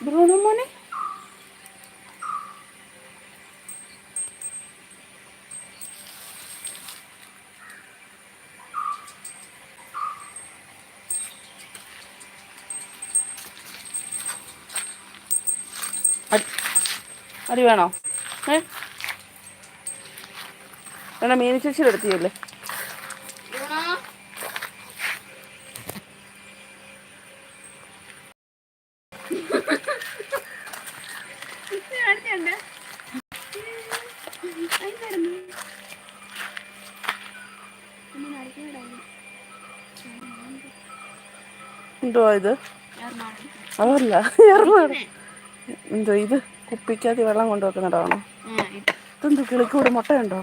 Bruno മോനെ അടി വേണോ? ഏ? വേണം മീനി ചേച്ചിയുടെ എടുത്തില്ലേ എന്തുവാ ഇത്? അതല്ല എറണാകുളം എന്തോ ഇത്? കുപ്പിക്കകത്ത് വെള്ളം കൊണ്ടുവെക്കുന്നിടാണോ ഇതെന്തോ കിളിക്കൂടെ മുട്ടയുണ്ടോ?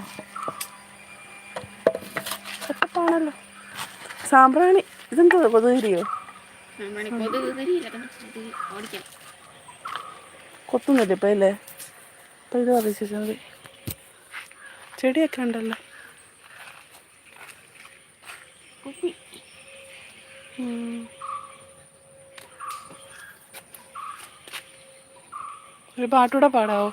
സെറ്റപ്പാണല്ലോ സാമ്പ്രാണി ഇതെന്തോ കൊതുകരിയോ കൊത്തുന്നില്ല ഇപ്പം അല്ലേ അപ്പം ഇത് മതി ചെടിയൊക്കെ ഉണ്ടല്ലോ. ഒരു പാട്ടൂടെ പാടാവോ?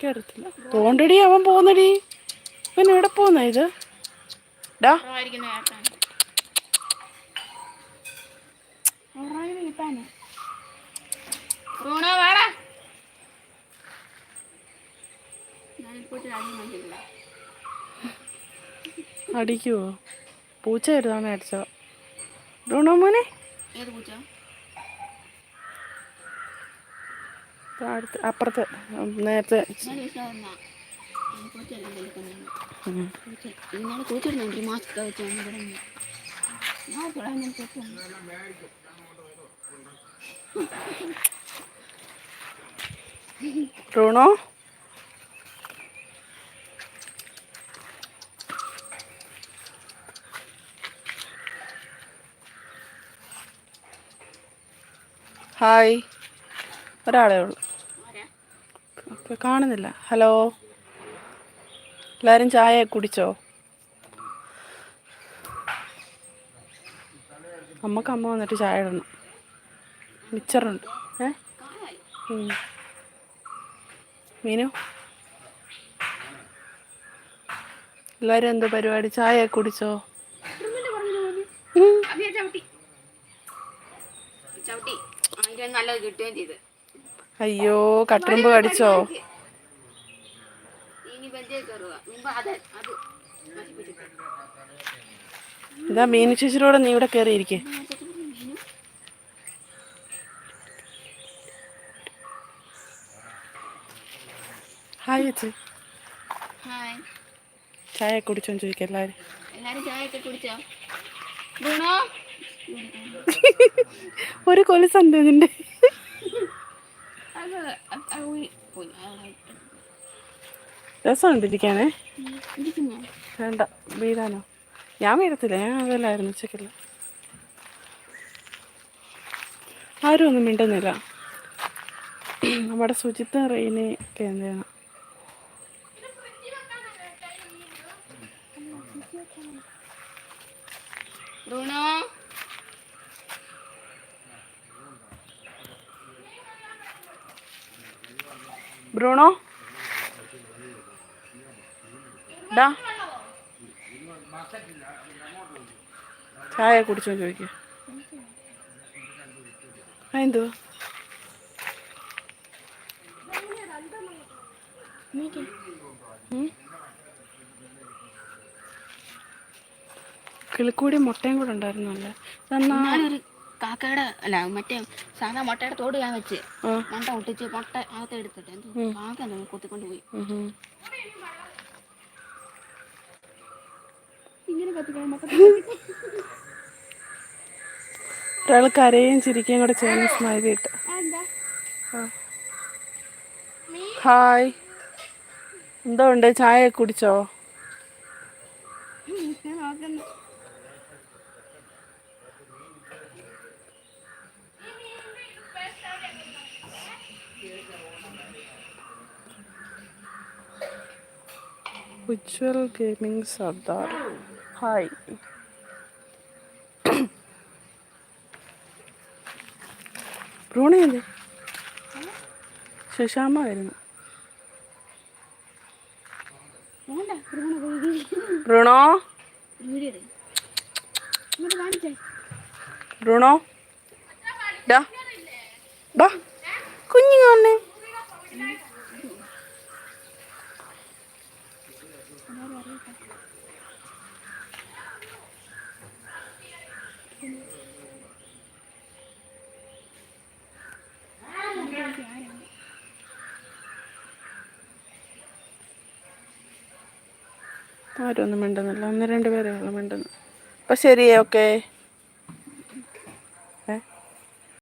കേരളത്തിൽ പോണ്ടടി അവൻ പോന്നടി ഇവൻ എവിടെ പോന്ന ഇത്? ഡാ. അടിക്കുവോ? പൂച്ച വരുതാണ് അടിച്ചോ ഡോണോ മോനെ? അടുത്ത് അപ്പുറത്ത് നേരത്തെ. ഞാൻ ഹായ്. ഒരാളേ ഉള്ളൂ. ഓക്കെ കാണുന്നില്ല. ഹലോ. എല്ലാവരും ചായ കുടിച്ചോ? അമ്മയ്ക്ക് അമ്മ വന്നിട്ട് ചായ ഇടണം. മിച്ചറുണ്ട് ഏ. മീനു? എല്ലാവരും എന്തോ പരിപാടി? ചായ കുടിച്ചോ? ചവിട്ടി. ചവിട്ടി അതിന്റെ നല്ലത് കിട്ടുകയും ചെയ്ത്. അയ്യോ കട്ടുറുമ്പ് കടിച്ചോ? ഇതാ മീനു ചേച്ചിയോടെ നീ ഇവിടെ കയറിയിരിക്കേ ഹായ് ചേച്ചി. ചായ കുടിച്ചോന്ന് ചോദിക്കാം എല്ലാവരും എല്ലാരും ചായ ഒക്കെ കുടിച്ചോ? ബ്രൂണോ ഒരു കൊലുസുണ്ട് ഇതിന്റെ രസമുണ്ടിരിക്കാനേ രസമുണ്ട് ഇരിക്കാനേ. വേണ്ട വീഴാനോ? ഞാൻ വീഴത്തില്ല ഞാൻ അതല്ലായിരുന്നു ഉച്ചക്കല്ല ആരും ഒന്നും മിണ്ടുന്നില്ല. നമ്മുടെ ശുചിത്വ റെയിന് ഒക്കെ എന്താണ് ബ്രൂണോ? ബ്രൂണോ? ഡാ. ചായ കുടിച്ചോ ചോദിക്കുക എന്തുവാ? ഉം? കിളിക്കൂടി മുട്ടയും കൂടെ ഉണ്ടായിരുന്നല്ലേ എന്നാ ഞാനൊരു കാക്കയുടെ അല്ല മറ്റേ സാധാ മുട്ടയുടെ തോട് ഞാൻ വെച്ച് മണ്ട ഒട്ടിച്ച് മുട്ട അകത്ത് എടുത്തിട്ട് കാക്ക എന്തോ കൊത്തിക്കൊണ്ട് പോയി ഒരാൾ കരയും ചിരിക്കുകയും കൂടെ ചെയ്യുന്ന സ്മൈലി ഇട്ട്. ഹായ്. എന്തോ ഉണ്ട്? ചായ കുടിച്ചോ? നോക്കുന്നു. ഉജ്വൽ ഗെയിമിംഗ് സർദാർ. ഹായ്. ബ്രൂണിയല്ലേ ശശാമ്മ വരുന്നു ബ്രൂണോ ബ്രൂണോ? ഡാ. ബാ കുഞ്ഞുങ്ങന്നെ ആരും ഒന്നും മിണ്ടുന്നില്ല. ഒന്ന് രണ്ട് പേരെ ഉള്ളൂ മിണ്ടുന്നു അപ്പം ശരി ഓക്കേ.